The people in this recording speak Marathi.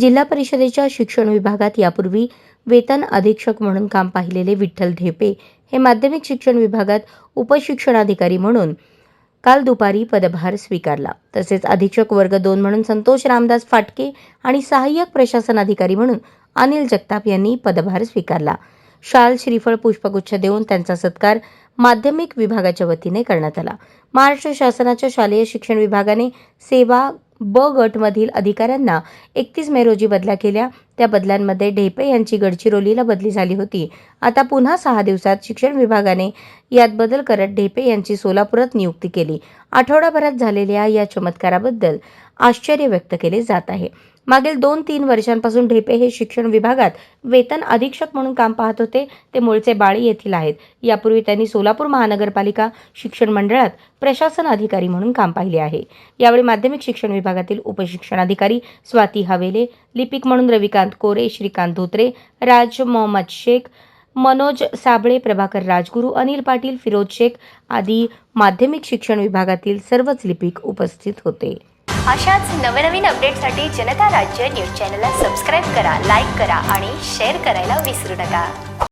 जिल्हा परिषदेच्या शिक्षण विभागात यापूर्वी वेतन अधीक्षक म्हणून काम पाहिलेले विठ्ठल ढेपे हे माध्यमिक शिक्षण विभागात उपशिक्षणाधिकारी म्हणून काल दुपारी पदभार स्वीकारला. तसेच अधीक्षक वर्ग दोन म्हणून संतोष रामदास फाटके आणि सहाय्यक प्रशासन अधिकारी म्हणून अनिल जगताप यांनी पदभार स्वीकारला. शाल श्रीफळ पुष्पगुच्छ देऊन त्यांचा सत्कार माध्यमिक विभागाच्या वतीने करण्यात आला. महाराष्ट्र शासनाच्या शालेय शिक्षण विभागाने सेवा ब गटमधील अधिकाऱ्यांना एकतीस मे रोजी बदल्या केल्या. त्या बदल्यांमध्ये ढेपे यांची गडचिरोलीला बदली झाली होती. आता पुन्हा सहा दिवसात शिक्षण विभागाने यात बदल करत ढेपे यांची सोलापुरात नियुक्ती केली. आठवडाभरात झालेल्या या चमत्काराबद्दल आश्चर्य व्यक्त केले जात आहे. मागील दोन तीन वर्षांपासून ढेपे हे शिक्षण विभागात वेतन अधीक्षक म्हणून काम पाहत होते. ते मूळचे बाळी येथील आहेत. यापूर्वी त्यांनी सोलापूर महानगरपालिका शिक्षण मंडळात प्रशासन अधिकारी म्हणून काम पाहिले आहे. यावेळी माध्यमिक शिक्षण विभागातील उपशिक्षणाधिकारी स्वाती हवेले लिपिक म्हणून रविकांत कोरे श्रीकांत धोत्रे राज मोहम्मद शेख मनोज साबळे प्रभाकर राजगुरू अनिल पाटील फिरोज शेख आदी माध्यमिक शिक्षण विभागातील सर्वच लिपिक उपस्थित होते. अशाच नवनवीन अपडेटसाठी जनता राज्य न्यूज चॅनलला सबस्क्राईब करा लाईक करा आणि शेअर करायला विसरू नका.